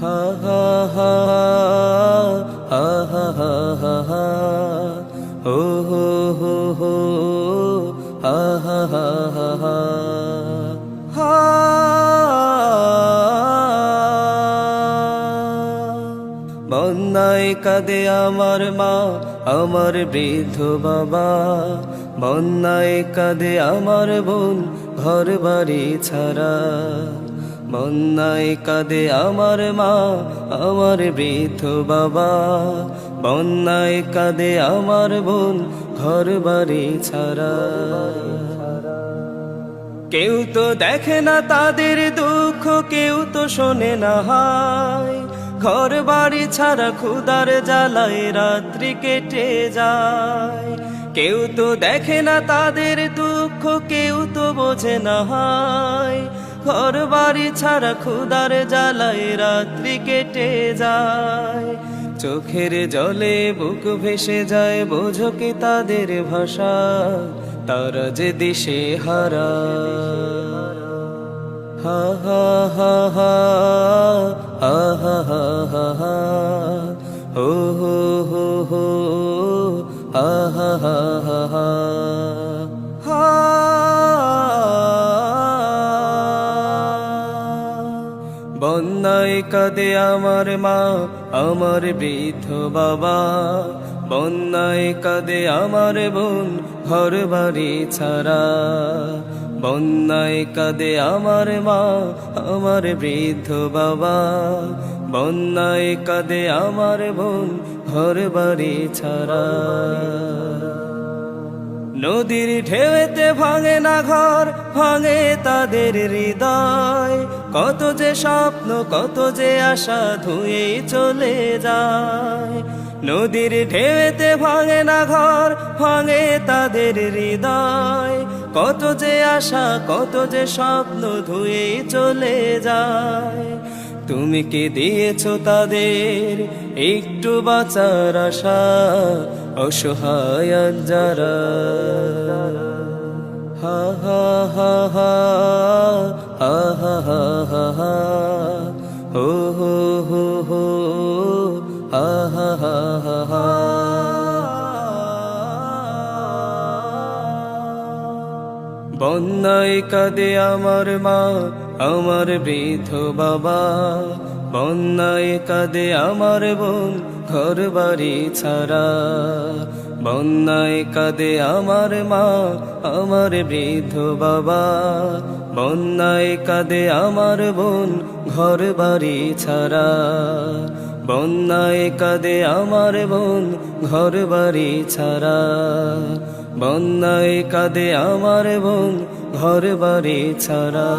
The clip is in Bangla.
হা হা হা হা হা হা হা হা হো হো হো হো বন্যায় কাঁদে আমার মা আমার বৃদ্ধ বাবা বন্যায় কাঁদে আমার বোন ঘর বাড়ি ছাড়া বন্যায় কাঁদে আমার মা, আমার বৃদ্ধ বাবা। বন্যায় কাঁদে আমার বোন, ঘর বাড়ি ছাড়া। কেউ তো দেখে না তাদের দুঃখ, কেউ তো শোনে না হায় ঘর বাড়ি ছাড়া ক্ষুদার জ্বালায় রাত্রি কেটে যায়। কেউ তো দেখে না তাদের দুঃখ, কেউ তো বোঝে না হায় ঘর বাড়ি ছাড়া ক্ষুদার জ্বালায় রাত্রি কেটে যায় চোখের জলে বুক ভেসে যায় বোঝো কি তাদের ভাষা তারা যে দিশে হারা হা হা হা হা হা হা হা হা হা হো হো হো হো বন্যায় কাঁদে আমার মা, আমার বৃদ্ধ বাবা বন্যায় কাঁদে আমার বোন, ঘর বাড়ি ছাড়া। বন্যায় কাঁদে আমার মা, আমার বৃদ্ধ বাবা বন্যায় কাঁদে আমার বোন, ঘর বাড়ি ছাড়া। নদীর ঢেউতে ভাঙে না ঘর, ভাঙে তাদের হৃদয়। কত যে স্বপ্ন, কত যে আশা ধুয়ে চলে যায়। নদীর ঢেউতে ভাঙে না ঘর, ভাঙে তাদের হৃদয়। কত যে আশা, কত যে স্বপ্ন ধুয়ে চলে যায়। তুমি কি দিয়েছ তাদের একটু বাঁচার আশা? অসহায় যারা হা হা হা হা হা হা হা হা হা হো হো হো হো হা হা হা হা হা বন্যায় কাঁদে আমার মা আমার বৃদ্ধ বাবা বন্যায় কাঁদে আমার বোন ঘর বাড়ি ছাড়া। বন্যায় কাঁদে আমার মা, আমার বৃদ্ধ বাবা। বন্যায় কাঁদে আমার বোন ঘর বাড়ি ছাড়া। বন্যায় কাঁদে আমার বোন ঘর বাড়ি ছাড়া। বন্যায় কাঁদে আমার বোন ঘর বাড়ি ছাড়া।